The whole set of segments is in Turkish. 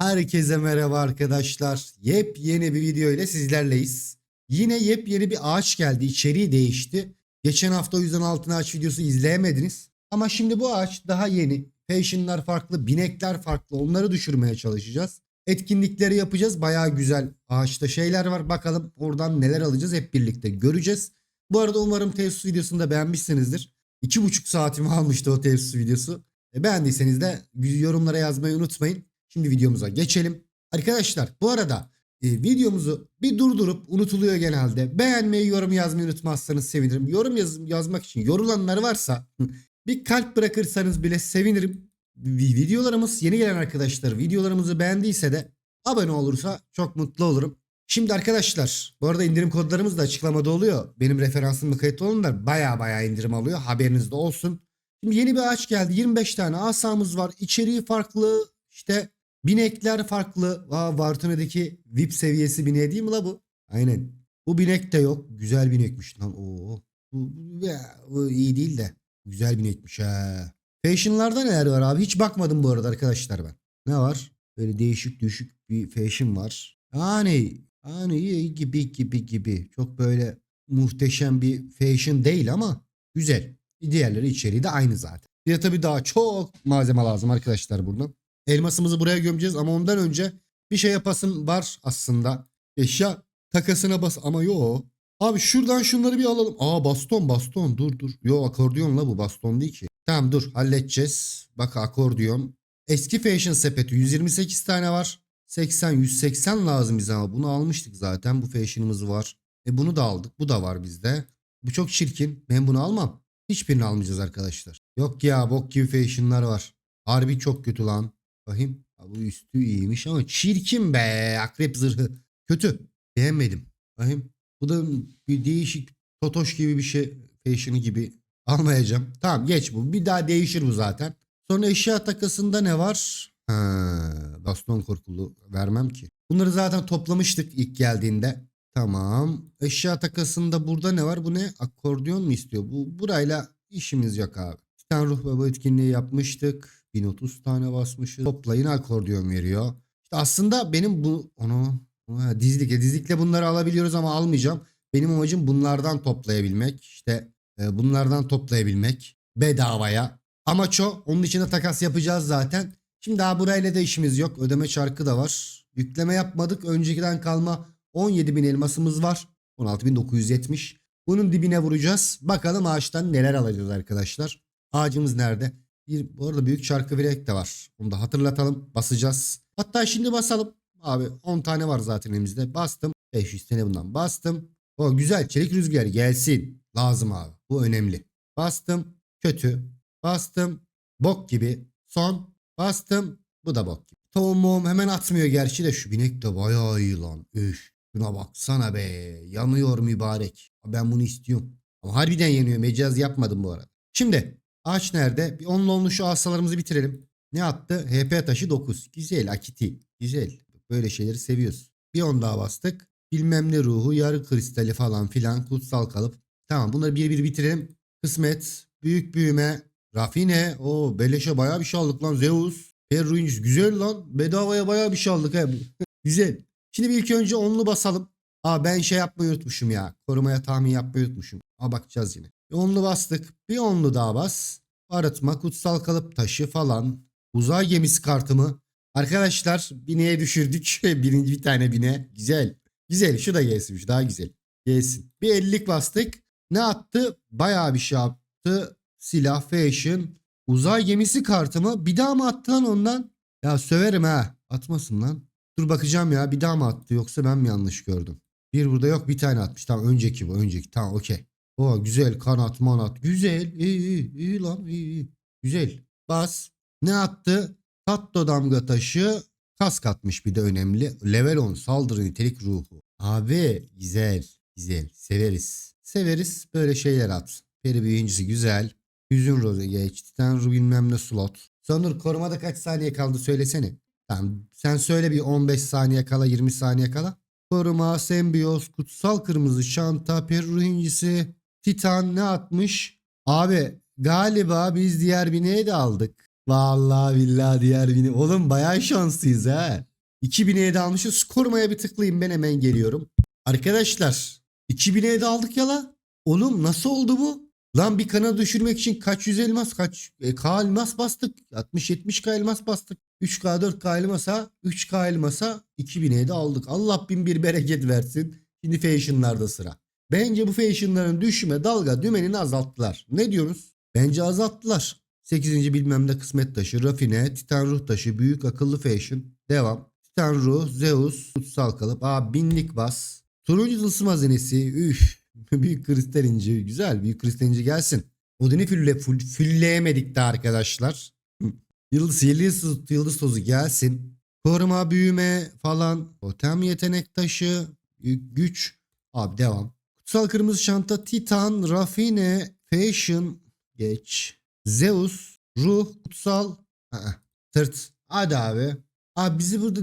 Herkese merhaba arkadaşlar. Yepyeni bir video ile sizlerleyiz. Yine yepyeni bir ağaç geldi. İçeriği değişti. Geçen hafta o yüzden altın ağaç videosu izleyemediniz. Ama şimdi bu ağaç daha yeni. Fashionlar farklı, binekler farklı. Onları düşürmeye çalışacağız. Etkinlikleri yapacağız. Baya güzel ağaçta şeyler var. Bakalım oradan neler alacağız hep birlikte göreceğiz. Bu arada umarım tesis videosunu da beğenmişsinizdir. İki buçuk saatimi almıştı o tesis videosu. E, beğendiyseniz de yorumlara yazmayı unutmayın. Şimdi videomuza geçelim. Arkadaşlar bu arada e, videomuzu bir durdurup unutuluyor genelde. Beğenmeyi, yorum yazmayı unutmazsanız sevinirim. Yorum yaz, yazmak için yorulanlar varsa bir kalp bırakırsanız bile sevinirim. Vi- Videolarımız yeni gelen arkadaşlar videolarımızı beğendiyse de abone olursa çok mutlu olurum. Şimdi arkadaşlar bu arada indirim kodlarımız da açıklamada oluyor. Benim referansımda kayıtlı olanlar baya baya indirim alıyor. Haberiniz de olsun. Şimdi yeni bir ağaç geldi. 25 tane asamız var. İçeriği farklı. İşte binekler farklı. Aa, Vartune'deki VIP seviyesi bineği değil mi la bu? Aynen. Bu binek de yok. Güzel binekmiş lan. Oo. Bu, bu, bu iyi değil de. Güzel binekmiş ha. Fashion'larda neler var abi? Hiç bakmadım bu arada arkadaşlar ben. Ne var? Böyle değişik düşük bir fashion var. Yani yani gibi gibi gibi. Çok böyle muhteşem bir fashion değil ama güzel. Diğerleri içeriği de aynı zaten. Bir de tabii daha çok malzeme lazım arkadaşlar buradan. Elmasımızı buraya gömeceğiz ama ondan önce bir şey yapasım var aslında. Eşya takasına bas ama yo. Abi şuradan şunları bir alalım. Aa baston baston dur dur. Yo akordiyon la bu baston değil ki. Tamam dur halledeceğiz. Bak akordiyon. Eski fashion sepeti 128 tane var. 80 180 lazım bize ama bunu almıştık zaten. Bu fashion'ımız var. E bunu da aldık. Bu da var bizde. Bu çok çirkin. Ben bunu almam. Hiçbirini almayacağız arkadaşlar. Yok ya bok gibi fashion'lar var. Harbi çok kötü lan. Bakayım. Bu üstü iyiymiş ama çirkin be. Akrep zırhı. Kötü. Beğenmedim. Bakayım. Bu da bir değişik totoş gibi bir şey. Fashion'ı gibi. Almayacağım. Tamam geç bu. Bir daha değişir bu zaten. Sonra eşya takasında ne var? Ha, baston korkulu vermem ki. Bunları zaten toplamıştık ilk geldiğinde. Tamam. Eşya takasında burada ne var? Bu ne? Akordiyon mu istiyor? Bu burayla işimiz yok abi. Titan ruh bu etkinliği yapmıştık. 1030 tane basmışız. Toplayın akordiyon veriyor. İşte aslında benim bu onu ha, dizlik. E, dizlikle bunları alabiliyoruz ama almayacağım. Benim amacım bunlardan toplayabilmek. İşte e, bunlardan toplayabilmek. Bedavaya. Amaç o. Onun için de takas yapacağız zaten. Şimdi daha burayla da işimiz yok. Ödeme çarkı da var. Yükleme yapmadık. Öncekiden kalma 17.000 elmasımız var. 16.970. Bunun dibine vuracağız. Bakalım ağaçtan neler alacağız arkadaşlar. Ağacımız nerede? Bir, bu arada büyük çarkı bilek de var. Onu da hatırlatalım. Basacağız. Hatta şimdi basalım. Abi 10 tane var zaten elimizde. Bastım. 500 tane bundan bastım. O güzel çelik rüzgarı gelsin. Lazım abi. Bu önemli. Bastım. Kötü. Bastım. Bok gibi. Son. Bastım. Bu da bok gibi. Tohumum hemen atmıyor gerçi de şu binek de bayağı iyi lan. Üf. Şuna baksana be. Yanıyor mübarek. Ben bunu istiyorum. Ama harbiden yanıyor. Mecaz yapmadım bu arada. Şimdi ağaç nerede? Bir onlu onlu şu asalarımızı bitirelim. Ne attı? HP taşı 9. Güzel akiti. Güzel. Böyle şeyleri seviyoruz. Bir on daha bastık. Bilmem ne ruhu, yarı kristali falan filan kutsal kalıp. Tamam bunları bir bir bitirelim. Kısmet, büyük büyüme, rafine. o beleşe bayağı bir şey aldık lan. Zeus, Perruinus. Güzel lan. Bedavaya bayağı bir şey aldık he. Güzel. Şimdi ilk önce onlu basalım. Aa ben şey yapmayı unutmuşum ya. Korumaya tahmin yapmayı unutmuşum. Aa bakacağız yine. Bir onlu bastık. Bir onlu daha bas. Arıtma, kutsal kalıp taşı falan. Uzay gemisi kartımı. Arkadaşlar bineğe düşürdük. Birinci bir tane bine. Güzel. Güzel. Şu da gelsin. Daha güzel. Gelsin. Bir 50'lik bastık. Ne attı? Bayağı bir şey yaptı. Silah, fashion. Uzay gemisi kartımı. Bir daha mı attı lan ondan? Ya söverim ha. Atmasın lan. Dur bakacağım ya. Bir daha mı attı yoksa ben mi yanlış gördüm? Bir burada yok. Bir tane atmış. Tamam önceki bu. Önceki. Tamam okey. O güzel kanat manat. Güzel. İyi iyi. iyi lan. iyi iyi. Güzel. Bas. Ne attı? Tatto damga taşı. Kask atmış bir de önemli. Level 10 saldırı nitelik ruhu. Abi güzel. Güzel. Severiz. Severiz. Böyle şeyler at. Peri büyüncüsü güzel. Hüzün rozu geç. Titan ru bilmem ne slot. Sonur korumada kaç saniye kaldı söylesene. Tamam sen söyle bir 15 saniye kala 20 saniye kala. Koruma, sembiyoz, kutsal kırmızı şanta, peru incisi, titan ne atmış? Abi galiba biz diğer bineği de aldık. Vallahi billahi diğer bini. Oğlum bayağı şanslıyız ha. 2000'e de almışız. Korumaya bir tıklayayım ben hemen geliyorum. Arkadaşlar 2000'e de aldık ya. Oğlum nasıl oldu bu? Lan bir kana düşürmek için kaç yüz elmas kaç e, K elmas bastık. 60-70K elmas bastık. 3K 4K elmasa 3K elmasa 2000'e de aldık. Allah bin bir bereket versin. Şimdi fashionlarda sıra. Bence bu fashionların düşme dalga dümenini azalttılar. Ne diyoruz? Bence azalttılar. 8. bilmem ne kısmet taşı, rafine, titan ruh taşı, büyük akıllı fashion. Devam. Titan ruh, Zeus, kutsal kalıp. Aa binlik bas. Turuncu tılsım hazinesi. Üf. büyük kristal inci. Güzel büyük kristal inci gelsin. Odin'i fülle, fülleyemedik de arkadaşlar. Yıldız, yıldız, yıldız tozu gelsin. Koruma, büyüme falan. Totem yetenek taşı. gü- Güç. Abi devam. Kutsal kırmızı şanta, Titan, Rafine, Fashion. Geç. Zeus, ruh, kutsal, Aa, tırt. Hadi abi. Abi bizi burada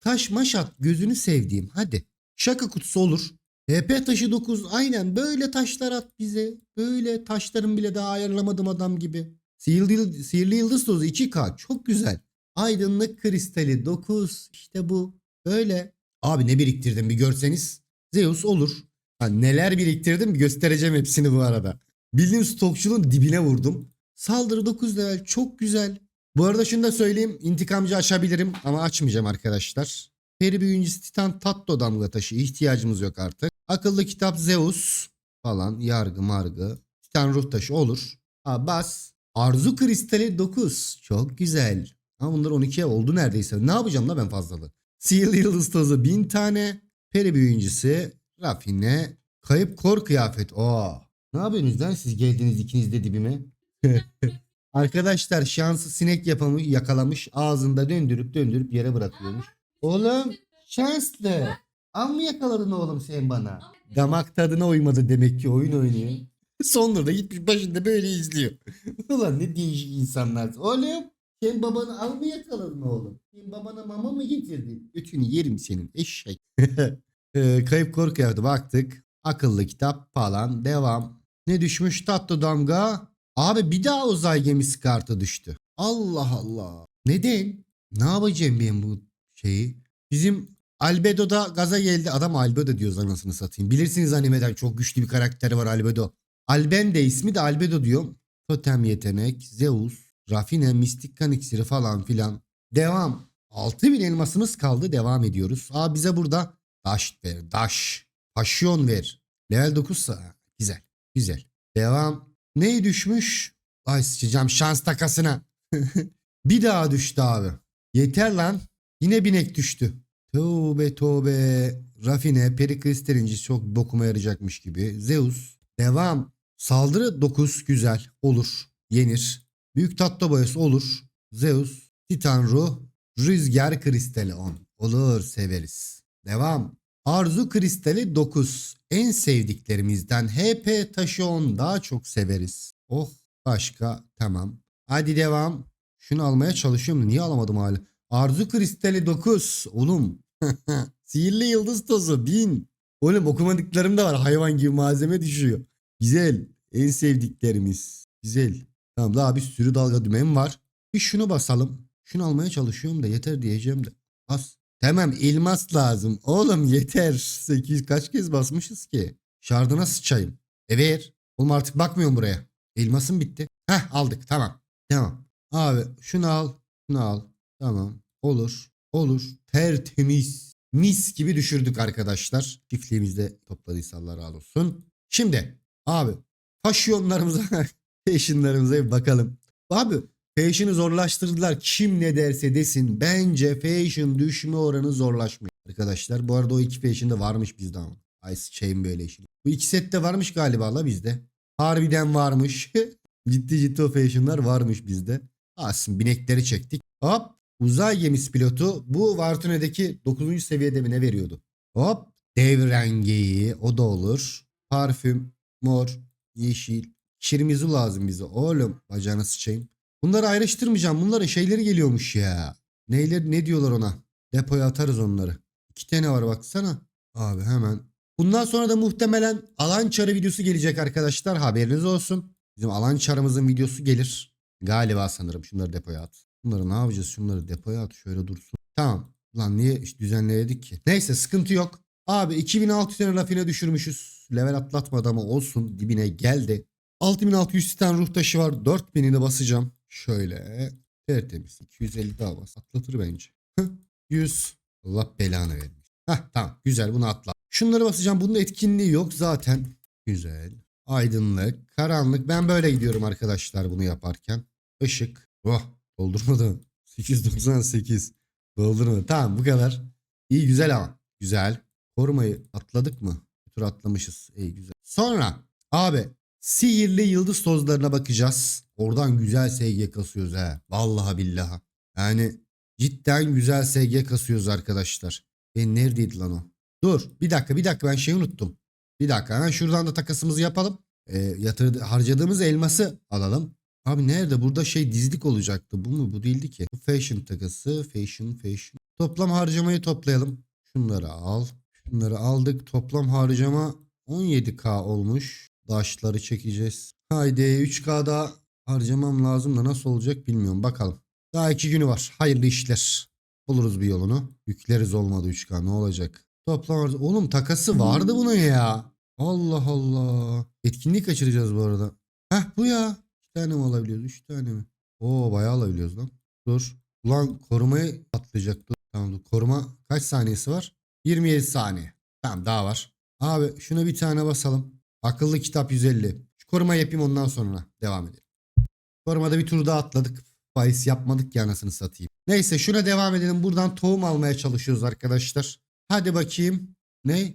taş maş at gözünü sevdiğim hadi. Şaka kutusu olur. HP taşı 9 aynen böyle taşlar at bize. Böyle taşların bile daha ayarlamadım adam gibi. Sihirli, sihirli yıldız tozu 2K çok güzel. Aydınlık kristali 9 işte bu. Böyle. Abi ne biriktirdim bir görseniz. Zeus olur. Ha, neler biriktirdim göstereceğim hepsini bu arada. Bildiğim stokçunun dibine vurdum. Saldırı 9 level çok güzel. Bu arada şunu da söyleyeyim. intikamcı açabilirim ama açmayacağım arkadaşlar. Peri büyüncüsü Titan Tatto damga taşı ihtiyacımız yok artık. Akıllı kitap Zeus falan yargı margı. Titan ruh taşı olur. Ha, bas. Arzu kristali 9. Çok güzel. Ama bunlar 12'ye oldu neredeyse. Ne yapacağım da ben fazlalığı. Sihirli yıldız tozu 1000 tane. Peri büyüncüsü Rafine. Kayıp kor kıyafet. Oo. Ne yapıyorsunuz lan siz geldiniz ikiniz de dibime? Arkadaşlar şansı sinek yapamış, yakalamış ağzında döndürüp döndürüp yere bırakıyormuş. Oğlum şanslı. Al mı yakaladın oğlum sen bana? Damak tadına uymadı demek ki oyun oynuyor. Sonra da gitmiş başında böyle izliyor. Ulan ne değişik insanlar. Oğlum sen babanı al mı yakaladın oğlum? Sen babana mama mı getirdin? Götünü yerim senin eşek. Ee, kayıp korku yaptı baktık. Akıllı kitap falan devam. Ne düşmüş tatlı damga? Abi bir daha uzay gemisi kartı düştü. Allah Allah. Neden? Ne yapacağım ben bu şeyi? Bizim Albedo'da gaza geldi. Adam Albedo diyoruz anasını satayım. Bilirsiniz animeden çok güçlü bir karakteri var Albedo. Alben de ismi de Albedo diyor. Totem yetenek, Zeus, Rafine, Mistik kan iksiri falan filan. Devam. 6000 elmasımız kaldı. Devam ediyoruz. Aa bize burada daş ver. Daş. Pasyon ver. Level 9 sa. Güzel. Güzel. Devam. Neyi düşmüş? Ay sıçacağım şans takasına. bir daha düştü abi. Yeter lan. Yine binek düştü. Tövbe tövbe. Rafine, Perikristelinci çok bokuma yarayacakmış gibi. Zeus. Devam. Saldırı 9 güzel. Olur. Yenir. Büyük tatlı boyası olur. Zeus. Titan ruh. Rüzgar kristali 10. Olur severiz. Devam. Arzu kristali 9. En sevdiklerimizden HP taşı 10 daha çok severiz. Oh başka tamam. Hadi devam. Şunu almaya çalışıyorum niye alamadım hala? Arzu kristali 9. Oğlum. Sihirli yıldız tozu 1000. Oğlum okumadıklarım da var. Hayvan gibi malzeme düşüyor. Güzel. En sevdiklerimiz. Güzel. Tamam daha bir sürü dalga dümen var. Bir şunu basalım. Şunu almaya çalışıyorum da yeter diyeceğim de. Bas. Tamam elmas lazım. Oğlum yeter. 8 kaç kez basmışız ki? Şardına sıçayım. E ver. Oğlum artık bakmıyorum buraya. Elmasım bitti. Heh aldık tamam. Tamam. Abi şunu al. Şunu al. Tamam. Olur. Olur. Tertemiz. Mis gibi düşürdük arkadaşlar. Çiftliğimizde topladıysa Allah razı olsun. Şimdi abi paşiyonlarımıza, fashionlarımıza bir bakalım. Abi fashion'ı zorlaştırdılar. Kim ne derse desin. Bence fashion düşme oranı zorlaşmıyor. Arkadaşlar bu arada o iki fashion da varmış bizde ama. Ay şeyim böyle işin. Bu iki sette varmış galiba la bizde. Harbiden varmış. ciddi ciddi o fashionlar varmış bizde. Aslında binekleri çektik. Hop. Uzay gemisi pilotu bu Vartune'deki 9. seviyede mi ne veriyordu? Hop. Dev rengi o da olur. Parfüm, mor, yeşil. Şirmizu lazım bize. Oğlum bacağına sıçayım. Bunları ayrıştırmayacağım. Bunların şeyleri geliyormuş ya. Neyler ne diyorlar ona? Depoya atarız onları. İki tane var baksana. Abi hemen. Bundan sonra da muhtemelen alan çarı videosu gelecek arkadaşlar. Haberiniz olsun. Bizim alan çarımızın videosu gelir. Galiba sanırım şunları depoya at. Bunları ne yapacağız? Şunları depoya at. Şöyle dursun. Tamam. Lan niye işte düzenleyedik ki? Neyse sıkıntı yok. Abi 2600 rafine düşürmüşüz. Level atlatmadı ama olsun dibine geldi. 6600 tane ruh taşı var. 4000'ini basacağım. Şöyle tertemiz. 250 daha bas. Atlatır bence. Hıh, 100. Allah belanı vermiş. Hah tamam güzel bunu atla. Şunları basacağım. Bunun etkinliği yok zaten. Güzel. Aydınlık, karanlık. Ben böyle gidiyorum arkadaşlar bunu yaparken. Işık. Oh doldurmadı. 898. Doldurmadı. Tamam bu kadar. İyi güzel ama. Güzel. Korumayı atladık mı? Tur atlamışız. İyi güzel. Sonra abi sihirli yıldız tozlarına bakacağız. Oradan güzel SG kasıyoruz he. Vallahi billahi. Yani cidden güzel SG kasıyoruz arkadaşlar. E neredeydi lan o? Dur bir dakika bir dakika ben şeyi unuttum. Bir dakika hemen şuradan da takasımızı yapalım. E, yatırdı, harcadığımız elması alalım. Abi nerede? Burada şey dizlik olacaktı. Bu mu? Bu değildi ki. Fashion takası. Fashion, fashion. Toplam harcamayı toplayalım. Şunları al. Şunları aldık. Toplam harcama 17k olmuş. Daşları çekeceğiz. Haydi 3k daha harcamam lazım da nasıl olacak bilmiyorum. Bakalım. Daha iki günü var. Hayırlı işler. Buluruz bir yolunu. Yükleriz olmadı 3k ne olacak? Toplam. Oğlum takası vardı bunun ya. Allah Allah. Etkinlik kaçıracağız bu arada. Heh bu ya. İki tane mi alabiliyoruz? Üç tane mi? Oo bayağı alabiliyoruz lan. Dur. Ulan korumayı atlayacak. Dur. Tamam dur. Koruma kaç saniyesi var? 27 saniye. Tamam daha var. Abi şuna bir tane basalım. Akıllı kitap 150. Şu koruma yapayım ondan sonra devam edelim. Korumada bir tur daha atladık. Bahis yapmadık ya anasını satayım. Neyse şuna devam edelim. Buradan tohum almaya çalışıyoruz arkadaşlar. Hadi bakayım. Ne?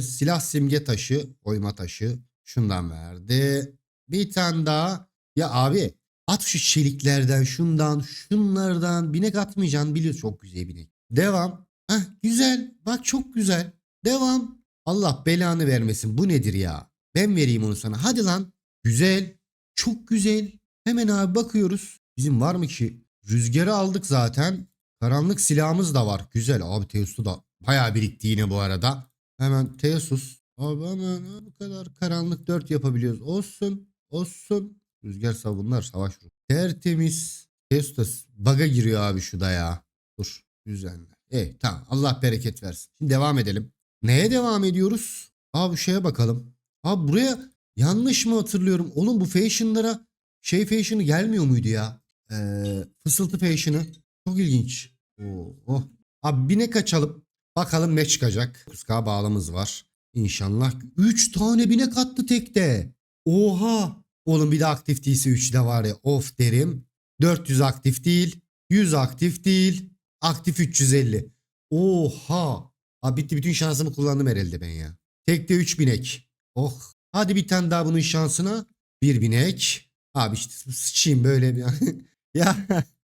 Silah simge taşı, oyma taşı. Şundan verdi. Bir tane daha. Ya abi at şu çeliklerden, şundan, şunlardan. Binek atmayacaksın biliyorsun. Çok güzel binek. Devam. Heh, güzel. Bak çok güzel. Devam. Allah belanı vermesin. Bu nedir ya? Ben vereyim onu sana. Hadi lan. Güzel. Çok güzel. Hemen abi bakıyoruz. Bizim var mı ki? Rüzgarı aldık zaten. Karanlık silahımız da var. Güzel. Abi Teosu da bayağı birikti yine bu arada. Hemen Teosus. Abi hemen bu kadar karanlık 4 yapabiliyoruz. Olsun. Olsun. Rüzgar savunlar. Savaş ruhu. Tertemiz. Teosus da baga giriyor abi şu da ya. Dur. Güzel. Evet tamam. Allah bereket versin. Şimdi devam edelim. Neye devam ediyoruz? Abi şeye bakalım. Abi buraya yanlış mı hatırlıyorum? Oğlum bu fashionlara şey fashion'ı gelmiyor muydu ya? Ee, fısıltı fashion'ı. Çok ilginç. Oo, oh. Abi binek açalım. Bakalım ne çıkacak. 9K bağlamız var. İnşallah. 3 tane binek attı tekte. Oha. Oğlum bir de aktif değilse 3 de var ya. Of derim. 400 aktif değil. 100 aktif değil. Aktif 350. Oha. Abi bitti bütün şansımı kullandım herhalde ben ya. Tekte 3 binek. Oh. Hadi bir tane daha bunun şansına. Bir binek. Abi işte sıçayım böyle bir. ya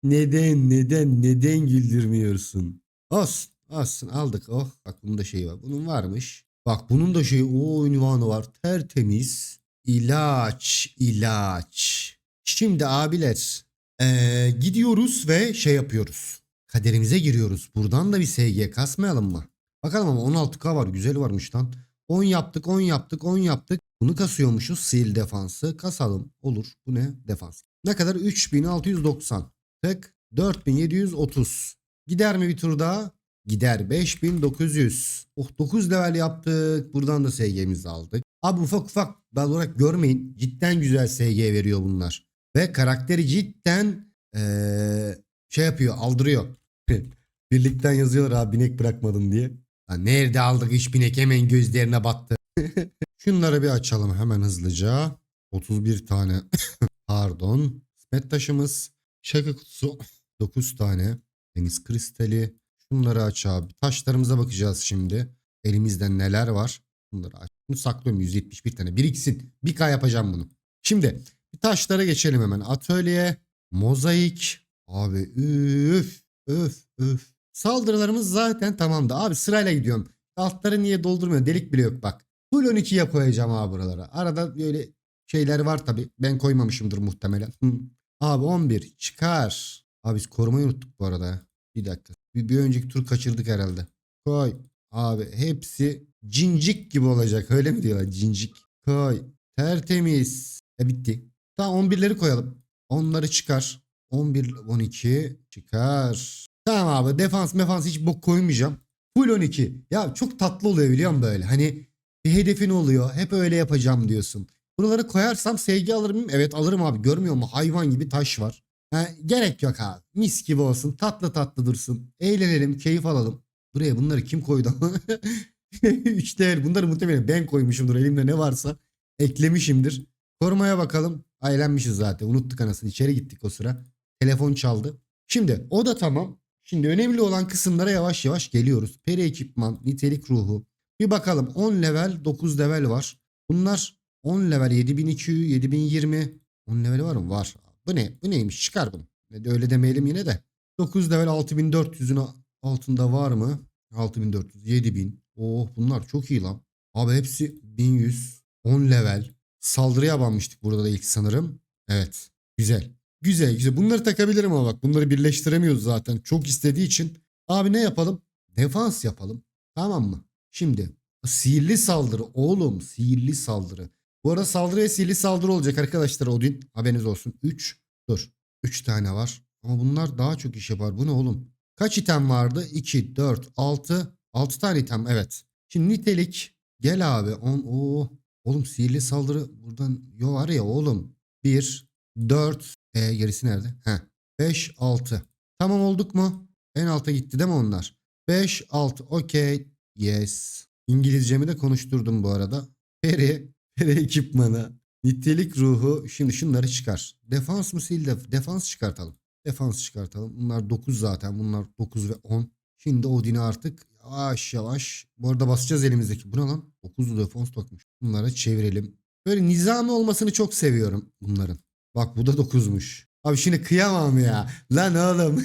neden neden neden güldürmüyorsun? Olsun olsun aldık. Oh bak bunun da şeyi var. Bunun varmış. Bak bunun da şeyi o ünvanı var. Tertemiz. İlaç ilaç. Şimdi abiler eee, gidiyoruz ve şey yapıyoruz. Kaderimize giriyoruz. Buradan da bir SG kasmayalım mı? Bakalım ama 16K var. Güzel varmış lan. 10 yaptık 10 yaptık 10 yaptık. Bunu kasıyormuşuz. Sil defansı. Kasalım. Olur. Bu ne? Defans. Ne kadar? 3690. Tek 4730. Gider mi bir tur daha? Gider 5900. Oh 9 level yaptık. Buradan da SG'mizi aldık. Abi ufak ufak dal olarak görmeyin. Cidden güzel SG veriyor bunlar. Ve karakteri cidden eee, şey yapıyor aldırıyor. Birlikten yazıyorlar abi binek bırakmadım diye. Lan nerede aldık iş binek hemen gözlerine battı. Şunları bir açalım hemen hızlıca. 31 tane pardon. Kısmet taşımız. Şaka kutusu 9 tane. Deniz kristali. Şunları aç abi. Taşlarımıza bakacağız şimdi. Elimizde neler var. Bunları aç. Bunu saklıyorum 171 tane. Biriksin. Bir K yapacağım bunu. Şimdi taşlara geçelim hemen. Atölye. Mozaik. Abi üf üf üf. Saldırılarımız zaten tamamdı. Abi sırayla gidiyorum. Altları niye doldurmuyor? Delik bile yok bak. Full 12'ye koyacağım abi buralara. Arada böyle şeyler var tabi. Ben koymamışımdır muhtemelen. Hı. Abi 11 çıkar. Abi biz korumayı unuttuk bu arada. Bir dakika. Bir, bir önceki tur kaçırdık herhalde. Koy. Abi hepsi cincik gibi olacak. Öyle mi diyorlar? Cincik. Koy. Tertemiz. E bitti. Tamam 11'leri koyalım. Onları çıkar. 11, 12 çıkar. Tamam abi defans mefans hiç bok koymayacağım. Full 12. Ya çok tatlı oluyor biliyor musun böyle? Hani bir hedefin oluyor. Hep öyle yapacağım diyorsun. Buraları koyarsam sevgi alır mıyım? Evet alırım abi. Görmüyor musun? Hayvan gibi taş var. Ha, gerek yok abi. Mis gibi olsun. Tatlı tatlı dursun. Eğlenelim. Keyif alalım. Buraya bunları kim koydu? 3 değer. Bunları muhtemelen ben koymuşumdur. Elimde ne varsa eklemişimdir. Korumaya bakalım. Ailenmişiz zaten. Unuttuk anasını. İçeri gittik o sıra. Telefon çaldı. Şimdi o da tamam. Şimdi önemli olan kısımlara yavaş yavaş geliyoruz. Peri ekipman, nitelik ruhu. Bir bakalım 10 level, 9 level var. Bunlar 10 level 7200, 7020. 10 level var mı? Var. Bu ne? Bu neymiş? Çıkar bunu. Öyle demeyelim yine de. 9 level 6400'ün altında var mı? 6400, 7000. Oh bunlar çok iyi lan. Abi hepsi 1100. 10 level. Saldırıya banmıştık burada da ilk sanırım. Evet. Güzel. Güzel güzel. Bunları takabilirim ama bak bunları birleştiremiyoruz zaten. Çok istediği için. Abi ne yapalım? Defans yapalım. Tamam mı? Şimdi sihirli saldırı oğlum sihirli saldırı. Bu arada saldırı ve sihirli saldırı olacak arkadaşlar Odin. Haberiniz olsun. 3 dur. 3 tane var. Ama bunlar daha çok iş yapar. Bu ne oğlum? Kaç item vardı? 2, 4, 6. 6 tane item evet. Şimdi nitelik. Gel abi. 10. Oo. Oğlum sihirli saldırı buradan. Yo var ya oğlum. 1, 4. E gerisi nerede? Heh. 5, 6. Tamam olduk mu? En alta gitti değil mi onlar? 5, 6. Okey. Yes. İngilizcemi de konuşturdum bu arada. Peri, peri ekipmanı, nitelik ruhu. Şimdi şunları çıkar. Defans mı sil de defans çıkartalım. Defans çıkartalım. Bunlar 9 zaten. Bunlar 9 ve 10. Şimdi Odin'i artık yavaş yavaş. Bu arada basacağız elimizdeki. Bu ne lan? 9 defans takmış. Bunları çevirelim. Böyle nizami olmasını çok seviyorum bunların. Bak bu da 9'muş. Abi şimdi kıyamam ya. Lan oğlum.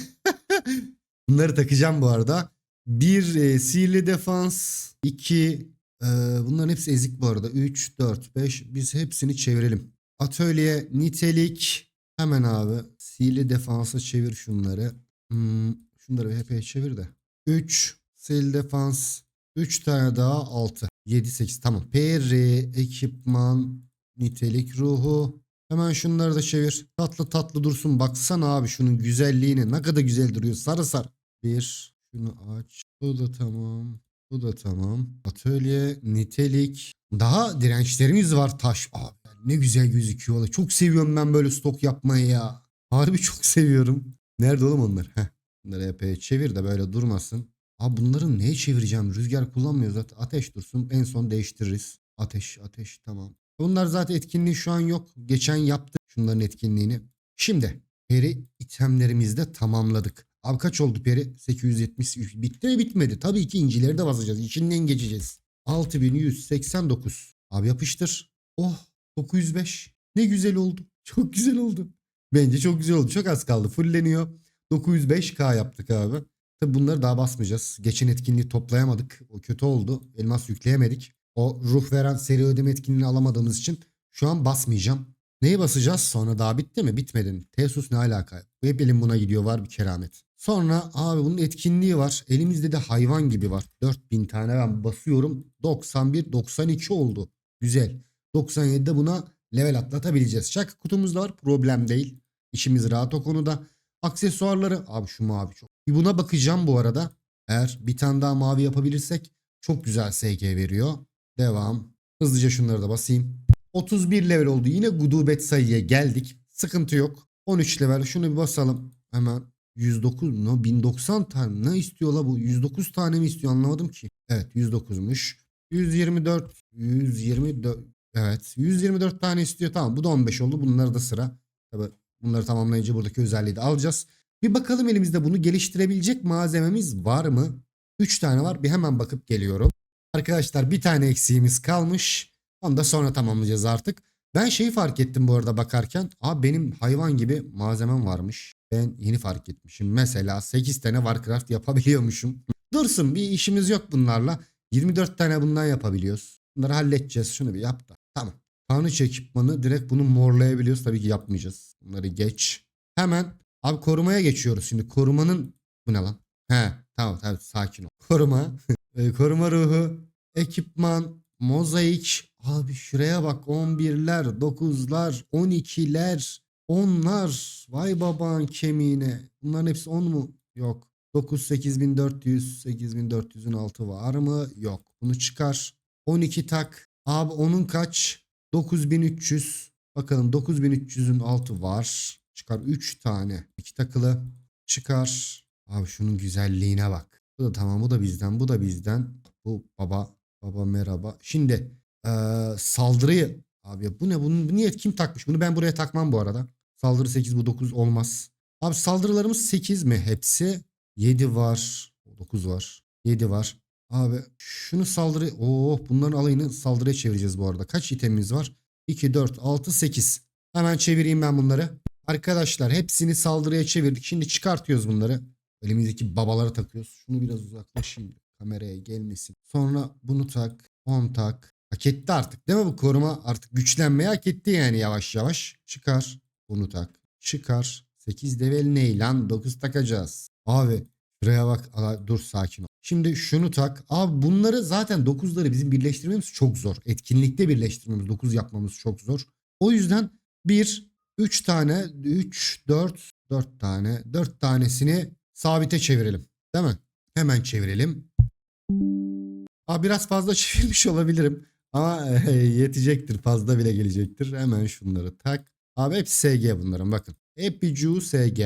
Bunları takacağım bu arada. Bir e, sihirli defans. iki e, bunların hepsi ezik bu arada. 3, 4, 5. Biz hepsini çevirelim. Atölye, nitelik. Hemen abi. Sihirli defansa çevir şunları. Hmm, şunları bir hepeye çevir de. 3, sihirli defans. 3 tane daha 6. 7, 8 tamam. Peri, ekipman, nitelik ruhu. Hemen şunları da çevir. Tatlı tatlı dursun. Baksana abi şunun güzelliğine. Ne kadar güzel duruyor. Sarı sarı. Bir. Şunu aç. Bu da tamam. Bu da tamam. Atölye, nitelik. Daha dirençlerimiz var taş. Abi ne güzel gözüküyor. Çok seviyorum ben böyle stok yapmayı ya. Harbi çok seviyorum. Nerede oğlum onlar? Heh. Bunları epey çevir de böyle durmasın. Abi bunları neye çevireceğim? Rüzgar kullanmıyoruz zaten. Ateş dursun. En son değiştiririz. Ateş, ateş tamam. Bunlar zaten etkinliği şu an yok. Geçen yaptık şunların etkinliğini. Şimdi peri itemlerimizi de tamamladık. Abi kaç oldu peri? 870. Bitti mi bitmedi? Tabii ki incileri de basacağız. İçinden geçeceğiz. 6189. Abi yapıştır. Oh 905. Ne güzel oldu. Çok güzel oldu. Bence çok güzel oldu. Çok az kaldı. Fulleniyor. 905k yaptık abi. Tabi bunları daha basmayacağız. Geçen etkinliği toplayamadık. O kötü oldu. Elmas yükleyemedik. O ruh veren seri ödeme etkinliğini alamadığımız için şu an basmayacağım. Neyi basacağız? Sonra daha bitti mi? Bitmedi mi? Tesus ne alaka? Hep elim buna gidiyor var bir keramet. Sonra abi bunun etkinliği var. Elimizde de hayvan gibi var. 4000 tane ben basıyorum. 91, 92 oldu. Güzel. 97'de buna level atlatabileceğiz. Şak kutumuz da var. Problem değil. İşimiz rahat o konuda. Aksesuarları. Abi şu mavi çok. Bir buna bakacağım bu arada. Eğer bir tane daha mavi yapabilirsek çok güzel SG veriyor. Devam. Hızlıca şunları da basayım. 31 level oldu. Yine gudubet sayıya geldik. Sıkıntı yok. 13 level. Şunu bir basalım. Hemen 109 no 1090 tane ne istiyor la bu 109 tane mi istiyor anlamadım ki. Evet 109'muş. 124 124 evet 124 tane istiyor tamam bu da 15 oldu bunları da sıra. Tabi bunları tamamlayınca buradaki özelliği de alacağız. Bir bakalım elimizde bunu geliştirebilecek malzememiz var mı? 3 tane var bir hemen bakıp geliyorum. Arkadaşlar bir tane eksiğimiz kalmış. Onu da sonra tamamlayacağız artık. Ben şeyi fark ettim bu arada bakarken. Abi benim hayvan gibi malzemem varmış. Ben yeni fark etmişim. Mesela 8 tane Warcraft yapabiliyormuşum. Dursun bir işimiz yok bunlarla. 24 tane bundan yapabiliyoruz. Bunları halledeceğiz. Şunu bir yap da. Tamam. Tanrıç ekipmanı direkt bunu morlayabiliyoruz. Tabii ki yapmayacağız. Bunları geç. Hemen abi korumaya geçiyoruz. Şimdi korumanın bu ne lan? He tamam tamam sakin ol. Koruma. E, koruma ruhu. Ekipman. Mozaik. Abi şuraya bak 11'ler, 9'lar, 12'ler. Onlar. Vay baban kemiğine. Bunların hepsi 10 mu? Yok. 9 8400 8400'ün altı var mı? Yok. Bunu çıkar. 12 tak. Abi onun kaç? 9300. Bakalım 9300'ün altı var. Çıkar 3 tane. 2 takılı. Çıkar. Abi şunun güzelliğine bak. Bu da tamam bu da bizden bu da bizden. Bu baba baba merhaba. Şimdi eee, saldırıyı abi bu ne bunu bu niye kim takmış? Bunu ben buraya takmam bu arada. Saldırı 8 bu 9 olmaz. Abi saldırılarımız 8 mi hepsi? 7 var. 9 var. 7 var. Abi şunu saldırı oh bunların alayını saldırıya çevireceğiz bu arada. Kaç itemimiz var? 2 4 6 8. Hemen çevireyim ben bunları. Arkadaşlar hepsini saldırıya çevirdik. Şimdi çıkartıyoruz bunları. Elimizdeki babaları takıyoruz. Şunu biraz uzaklaşayım. Kameraya gelmesin. Sonra bunu tak. 10 tak. Hak etti artık değil mi bu koruma? Artık güçlenmeyi hak etti yani yavaş yavaş. Çıkar. Bunu tak. Çıkar. 8 level ne lan? 9 takacağız. Abi şuraya bak. Dur sakin ol. Şimdi şunu tak. Abi bunları zaten 9'ları bizim birleştirmemiz çok zor. Etkinlikte birleştirmemiz 9 yapmamız çok zor. O yüzden 1, 3 tane, 3, 4, 4 tane, 4 tanesini sabite çevirelim. Değil mi? Hemen çevirelim. Aa, biraz fazla çevirmiş olabilirim. Ama e, yetecektir. Fazla bile gelecektir. Hemen şunları tak. Abi hepsi SG bunların bakın. Epicu SG.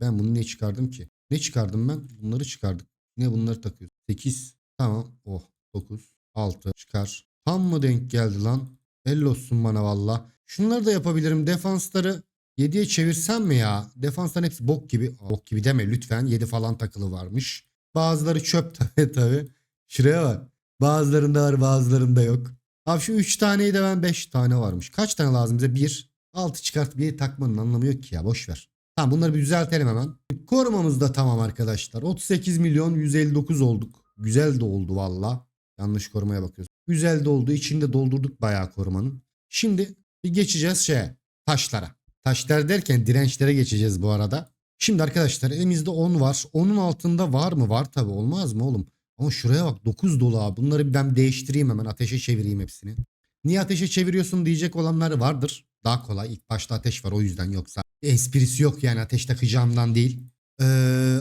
Ben bunu ne çıkardım ki? Ne çıkardım ben? Bunları çıkardık. Ne bunları takıyoruz? 8. Tamam. Oh. 9. 6. Çıkar. Tam mı denk geldi lan? El olsun bana valla. Şunları da yapabilirim. Defansları 7'ye çevirsem mi ya? Defansların hepsi bok gibi. Bok gibi deme lütfen. 7 falan takılı varmış. Bazıları çöp tabii tabii. Şuraya bak. Bazılarında var bazılarında yok. Abi şu 3 taneyi de ben 5 tane varmış. Kaç tane lazım bize? 1. 6 çıkart bir takmanın anlamı yok ki ya boş ver. Tamam bunları bir düzeltelim hemen. Korumamız da tamam arkadaşlar. 38 milyon 159 olduk. Güzel de oldu valla. Yanlış korumaya bakıyoruz. Güzel de oldu. İçinde doldurduk bayağı korumanın. Şimdi bir geçeceğiz şeye. Taşlara. Taşlar derken dirençlere geçeceğiz bu arada. Şimdi arkadaşlar elimizde 10 var. 10'un altında var mı? Var tabi olmaz mı oğlum? Ama şuraya bak 9 dolu abi. Bunları ben değiştireyim hemen ateşe çevireyim hepsini. Niye ateşe çeviriyorsun diyecek olanlar vardır. Daha kolay. İlk başta ateş var o yüzden yoksa. Esprisi yok yani ateş takacağımdan değil. Ee,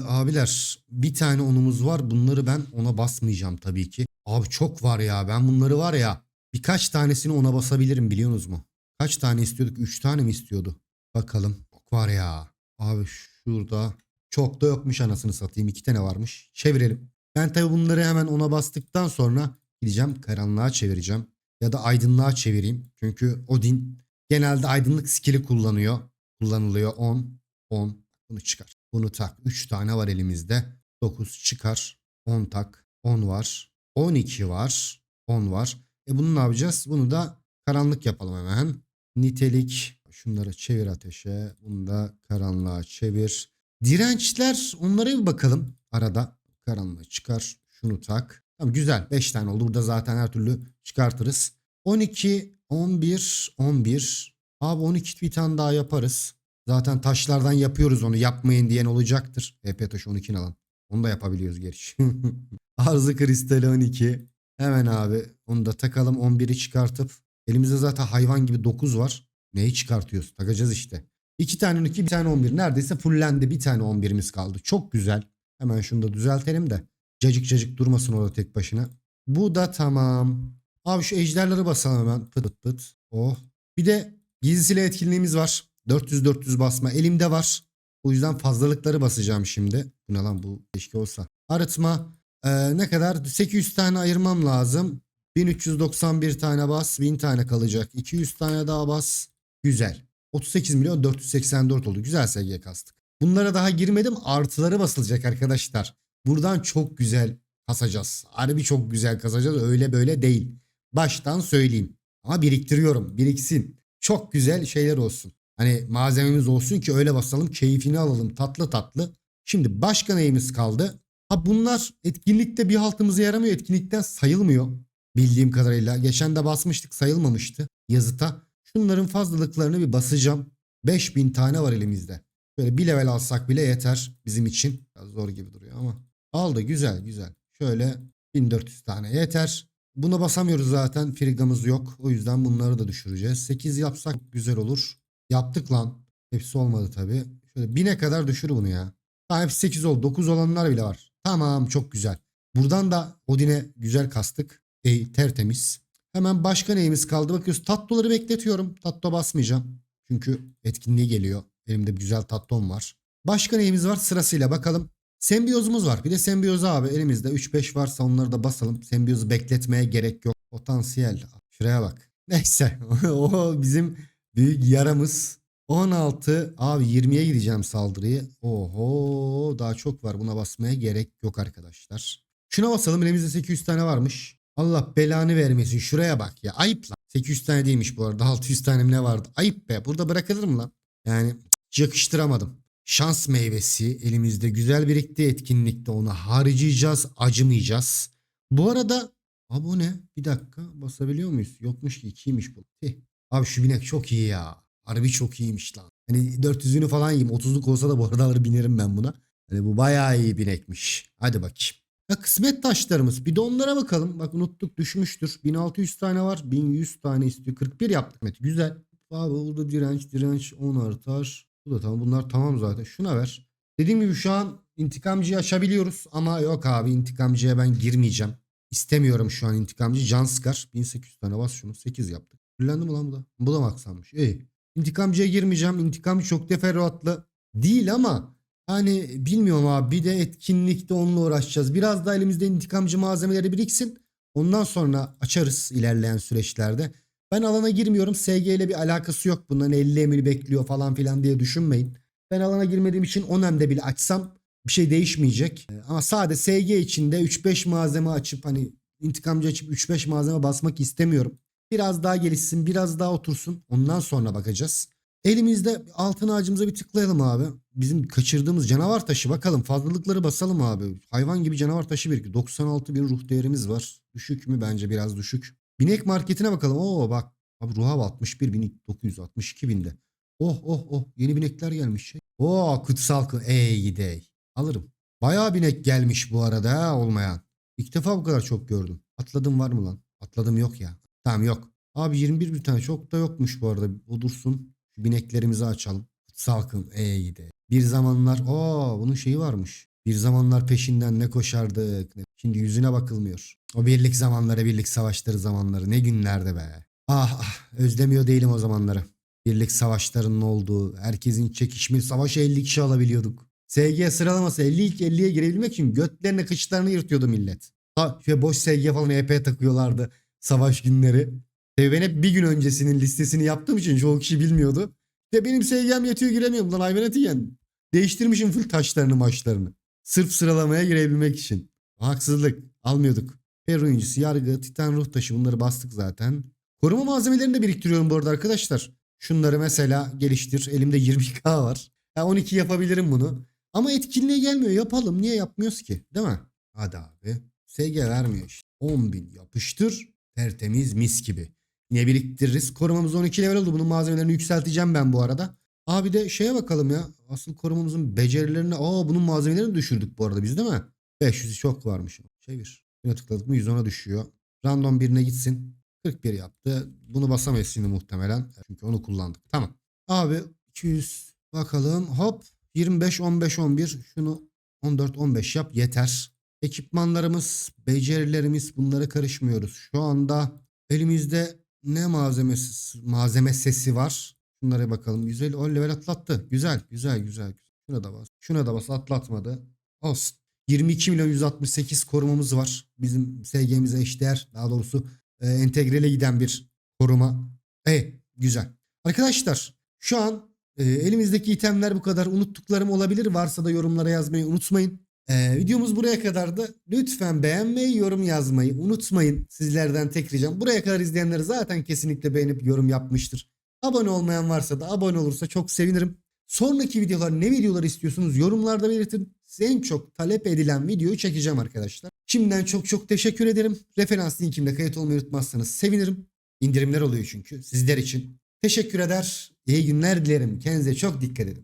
abiler bir tane onumuz var. Bunları ben ona basmayacağım tabii ki. Abi çok var ya. Ben bunları var ya birkaç tanesini ona basabilirim biliyorsunuz mu? Kaç tane istiyorduk? 3 tane mi istiyordu? Bakalım. Çok var ya. Abi şurada çok da yokmuş anasını satayım. 2 tane varmış. Çevirelim. Ben tabii bunları hemen ona bastıktan sonra gideceğim karanlığa çevireceğim. Ya da aydınlığa çevireyim. Çünkü Odin genelde aydınlık skill'i kullanıyor. Kullanılıyor 10, 10. Bunu çıkar. Bunu tak. 3 tane var elimizde. 9 çıkar. 10 tak. 10 var. 12 var. 10 var. E bunu ne yapacağız? Bunu da karanlık yapalım hemen. Nitelik. Şunları çevir ateşe. Bunu da karanlığa çevir. Dirençler onlara bir bakalım arada. Karanlığı çıkar. Şunu tak. Tamam güzel. 5 tane oldu. Burada zaten her türlü çıkartırız. 12, 11, 11. Abi 12 bir tane daha yaparız. Zaten taşlardan yapıyoruz onu. Yapmayın diyen olacaktır. EP taşı 12 alan. Onu da yapabiliyoruz gerçi. Arzı kristali 12. Hemen abi onu da takalım 11'i çıkartıp. Elimizde zaten hayvan gibi 9 var. Neyi çıkartıyoruz? Takacağız işte. 2 tane 12 bir tane 11. Neredeyse fullendi. Bir tane 11'imiz kaldı. Çok güzel. Hemen şunu da düzeltelim de. Cacık cacık durmasın orada tek başına. Bu da tamam. Abi şu ejderleri basalım hemen. Pıt pıt pıt. Oh. Bir de gizli silah etkinliğimiz var. 400-400 basma elimde var. O yüzden fazlalıkları basacağım şimdi. Bu ne lan bu keşke olsa. Arıtma ee, ne kadar? 800 tane ayırmam lazım. 1391 tane bas 1000 tane kalacak. 200 tane daha bas. Güzel. 38 milyon 484 oldu. Güzel SG kastık. Bunlara daha girmedim. Artıları basılacak arkadaşlar. Buradan çok güzel kasacağız. Harbi çok güzel kasacağız. Öyle böyle değil. Baştan söyleyeyim. Ama biriktiriyorum. Biriksin. Çok güzel şeyler olsun. Hani malzememiz olsun ki öyle basalım. Keyfini alalım. Tatlı tatlı. Şimdi başka neyimiz kaldı? Ha bunlar etkinlikte bir haltımıza yaramıyor. Etkinlikten sayılmıyor. Bildiğim kadarıyla. Geçen de basmıştık sayılmamıştı yazıta. Şunların fazlalıklarını bir basacağım. 5000 tane var elimizde. Böyle bir level alsak bile yeter bizim için. Biraz zor gibi duruyor ama. Aldı güzel güzel. Şöyle 1400 tane yeter. Buna basamıyoruz zaten. Frigamız yok. O yüzden bunları da düşüreceğiz. 8 yapsak güzel olur. Yaptık lan. Hepsi olmadı tabii. Şöyle bine kadar düşür bunu ya. Tamam hepsi 8 oldu. 9 olanlar bile var. Tamam çok güzel. Buradan da Odin'e güzel kastık. E, tertemiz. Hemen başka neyimiz kaldı? Bakıyoruz tatlıları bekletiyorum. Tatlı basmayacağım. Çünkü etkinliği geliyor. Elimde güzel tatlom var. Başka neyimiz var? Sırasıyla bakalım. Sembiyozumuz var. Bir de sembiyoz abi elimizde 3-5 varsa onları da basalım. Sembiyozu bekletmeye gerek yok. Potansiyel. Şuraya bak. Neyse. o bizim büyük yaramız. 16 abi 20'ye gideceğim saldırıyı. Oho daha çok var. Buna basmaya gerek yok arkadaşlar. Şuna basalım. Elimizde 800 tane varmış. Allah belanı vermesin. Şuraya bak ya. Ayıp lan. 800 tane değilmiş bu arada. 600 tane mi ne vardı? Ayıp be. Burada bırakılır mı lan? Yani yakıştıramadım. Şans meyvesi elimizde güzel birikti etkinlikte onu harcayacağız, acımayacağız. Bu arada abone bir dakika basabiliyor muyuz? Yokmuş ki 2'ymiş bu. Tih. Abi şu binek çok iyi ya. Harbi çok iyiymiş lan. Hani 400'ünü falan yiyeyim. 30'luk olsa da bu arada alır binerim ben buna. Hani bu bayağı iyi binekmiş. Hadi bakayım. Ya kısmet taşlarımız. Bir de onlara bakalım. Bak unuttuk düşmüştür. 1600 tane var. 1100 tane istiyor. 41 yaptık. Evet güzel. Abi burada direnç direnç 10 artar. Bu da tamam. Bunlar tamam zaten. Şuna ver. Dediğim gibi şu an intikamcıyı açabiliyoruz. Ama yok abi intikamcıya ben girmeyeceğim. İstemiyorum şu an intikamcı. Can sıkar. 1800 tane bas şunu. 8 yaptık. Fullendi mi lan bu da? Bu da maksanmış. İyi. İntikamcıya girmeyeceğim. İntikamcı çok teferruatlı değil ama hani bilmiyorum abi bir de etkinlikte onunla uğraşacağız. Biraz da elimizde intikamcı malzemeleri biriksin. Ondan sonra açarız ilerleyen süreçlerde. Ben alana girmiyorum. SG ile bir alakası yok. Bunların 50 emir bekliyor falan filan diye düşünmeyin. Ben alana girmediğim için Onem'de bile açsam bir şey değişmeyecek. Ee, Ama sade SG içinde 3-5 malzeme açıp hani intikamcı açıp 3-5 malzeme basmak istemiyorum. Biraz daha gelişsin, biraz daha otursun. Ondan sonra bakacağız. Elimizde altın ağacımıza bir tıklayalım abi. Bizim kaçırdığımız canavar taşı bakalım. Fazlalıkları basalım abi. Hayvan gibi canavar taşı birikiyor. 96 bir ruh değerimiz var. Düşük mü? Bence biraz düşük. Binek marketine bakalım. Oo bak. Abi ruha 61 1962 binde. Oh oh oh. Yeni binekler gelmiş. Oo kutsal kı. Ey gidey. Alırım. Bayağı binek gelmiş bu arada ha olmayan. İlk defa bu kadar çok gördüm. Atladım var mı lan? Atladım yok ya. Tamam yok. Abi 21 bir tane çok da yokmuş bu arada. O dursun. Şu bineklerimizi açalım. Salkın ey gide. Bir zamanlar aa bunun şeyi varmış. Bir zamanlar peşinden ne koşardık. ne- Şimdi yüzüne bakılmıyor. O birlik zamanları, birlik savaşları zamanları ne günlerde be. Ah ah özlemiyor değilim o zamanları. Birlik savaşlarının olduğu, herkesin çekişme savaşı 50 kişi alabiliyorduk. SG sıralaması 50 ilk 50'ye girebilmek için götlerine kıçlarını yırtıyordu millet. Ha, şöyle boş SG falan EP takıyorlardı savaş günleri. Ben hep bir gün öncesinin listesini yaptığım için çoğu kişi bilmiyordu. Ve benim SG'm yetiyor giremiyorum lan hayvanat yiyen. Değiştirmişim full taşlarını maçlarını. Sırf sıralamaya girebilmek için. Haksızlık. Almıyorduk. Peru incisi, yargı, titan ruh taşı bunları bastık zaten. Koruma malzemelerini de biriktiriyorum bu arada arkadaşlar. Şunları mesela geliştir. Elimde 20k var. Ya 12 yapabilirim bunu. Ama etkinliğe gelmiyor. Yapalım. Niye yapmıyoruz ki? Değil mi? Hadi abi. SG vermiyor işte. 10.000 yapıştır. Tertemiz mis gibi. Yine biriktiririz. Korumamız 12 level oldu. Bunun malzemelerini yükselteceğim ben bu arada. Abi de şeye bakalım ya. Asıl korumamızın becerilerini. Aa bunun malzemelerini düşürdük bu arada biz değil mi? 500 çok varmış. Çevir. Yine tıkladık mı 110'a düşüyor. Random birine gitsin. 41 yaptı. Bunu basamayız şimdi muhtemelen. Çünkü onu kullandık. Tamam. Abi 200 bakalım. Hop 25 15 11 şunu 14 15 yap yeter. Ekipmanlarımız, becerilerimiz bunlara karışmıyoruz. Şu anda elimizde ne malzemesi malzeme sesi var. Şunlara bakalım. 150 level atlattı. Güzel, güzel, güzel. Şuna da bas. Şuna da bas. Atlatmadı. Olsun. 22 milyon 168 korumamız var. Bizim SG'mize eşdeğer. Daha doğrusu e, entegrele giden bir koruma. E güzel. Arkadaşlar şu an e, elimizdeki itemler bu kadar. Unuttuklarım olabilir. Varsa da yorumlara yazmayı unutmayın. E, videomuz buraya kadardı. Lütfen beğenmeyi, yorum yazmayı unutmayın. Sizlerden tek ricam. Buraya kadar izleyenler zaten kesinlikle beğenip yorum yapmıştır. Abone olmayan varsa da abone olursa çok sevinirim. Sonraki videolar ne videolar istiyorsunuz yorumlarda belirtin. Size en çok talep edilen videoyu çekeceğim arkadaşlar. Şimdiden çok çok teşekkür ederim. Referans linkimle kayıt olmayı unutmazsanız sevinirim. İndirimler oluyor çünkü sizler için. Teşekkür eder. İyi günler dilerim. Kendinize çok dikkat edin.